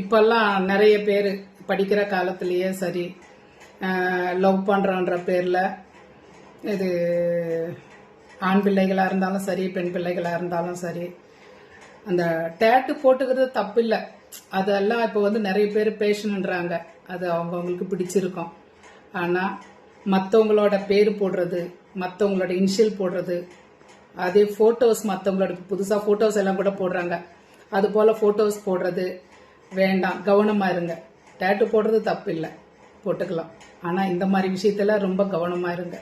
இப்பெல்லாம் நிறைய பேர் படிக்கிற காலத்திலேயே சரி லவ் பண்ணுறன்ற பேரில் இது ஆண் பிள்ளைகளாக இருந்தாலும் சரி பெண் பிள்ளைகளாக இருந்தாலும் சரி அந்த டேட்டு போட்டுக்கிறது தப்பு இல்லை அதெல்லாம் இப்போ வந்து நிறைய பேர் பேஷன்ன்றாங்க அது அவங்கவுங்களுக்கு பிடிச்சிருக்கும். ஆனால் மற்றவங்களோட பேர் போடுறது மற்றவங்களோட இனிஷியல் போடுறது அதே ஃபோட்டோஸ் மற்றவங்களோட புதுசாக ஃபோட்டோஸ் எல்லாம் கூட போடுறாங்க. அது போல் ஃபோட்டோஸ் போடுறது வேண்டாம் கவனமாக இருங்க. டேட்டு போடுறது தப்பு இல்லை போட்டுக்கலாம். ஆனால் இந்த மாதிரி விஷயத்துல ரொம்ப கவனமாக இருங்க.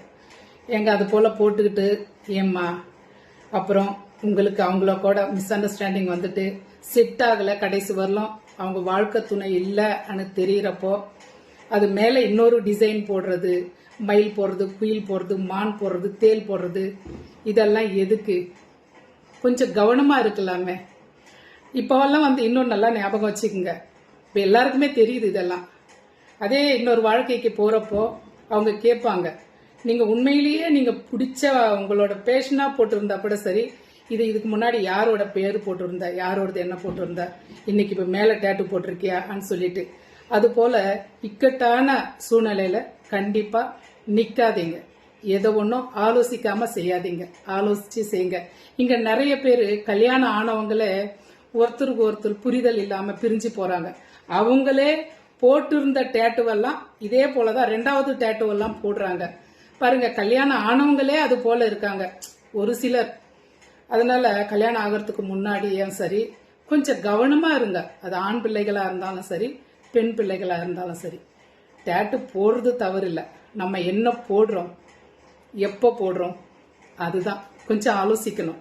எங்க அது போல் போட்டுக்கிட்டு ஏம்மா? அப்புறம் உங்களுக்கு அவங்கள கூட மிஸ் அண்டர்ஸ்டாண்டிங் வந்துட்டு செட் ஆகலை கடைசி வரலாம். அவங்க வாழ்க்கை துணை இல்லைன்னு தெரியிறப்போ அது மேலே இன்னொரு டிசைன் போடுறது மயில் போடுறது குயில் போடுறது மான் போடுறது தேல் போடுறது இதெல்லாம் எதுக்கு? கொஞ்சம் கவனமாக இருக்கலாமே. இப்போவெல்லாம் வந்து இன்னும் நல்லா ஞாபகம் வச்சுக்கோங்க. இப்போ எல்லாருக்குமே தெரியுது இதெல்லாம். அதே இன்னொரு வாழ்க்கைக்கு போகிறப்போ அவங்க கேட்பாங்க நீங்கள் உண்மையிலேயே நீங்கள் பிடிச்ச உங்களோட பேஷனாக போட்டிருந்தா கூட சரி இது இதுக்கு முன்னாடி யாரோட பேர் போட்டிருந்தா யாரோடது என்ன போட்டிருந்தா இன்னைக்கு இப்போ மேலே டேட்டு போட்டிருக்கியான்னு சொல்லிட்டு. அதுபோல் இக்கட்டான சூழ்நிலையில் கண்டிப்பாக நிற்காதீங்க எதை ஒன்றும் ஆலோசிக்காமல் செய்யாதீங்க. ஆலோசித்து செய்யுங்க இங்கே நிறைய பேர் கல்யாணம் ஆனவங்களே ஒருத்தருக்கு ஒருத்தர் புரிதல் இல்லாமல் பிரிஞ்சு போகிறாங்க அவங்களே போட்டிருந்த டேட்டுவெல்லாம் இதே போலதான் ரெண்டாவது டேட்டுவெல்லாம் போடுறாங்க. பாருங்க கல்யாணம் ஆனவங்களே அது போல இருக்காங்க. ஒரு சிலர். அதனால கல்யாணம் ஆகிறதுக்கு முன்னாடியும் சரி கொஞ்சம் கவனமாக இருங்க. அது ஆண் பிள்ளைகளாக இருந்தாலும் சரி பெண் பிள்ளைகளாக இருந்தாலும் சரி. டேட்டு போடுறது தவறு இல்லை நம்ம என்ன போடுறோம் எப்போ போடுறோம் அதுதான். கொஞ்சம் ஆலோசிக்கணும்.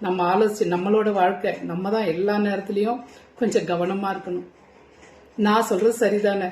நம்ம ஆலோசி நம்மளோட வாழ்க்கை நம்ம தான் எல்லா நேரத்துலையும் கொஞ்சம் கவனமாக இருக்கணும். நான் சொல்கிறது சரிதானே?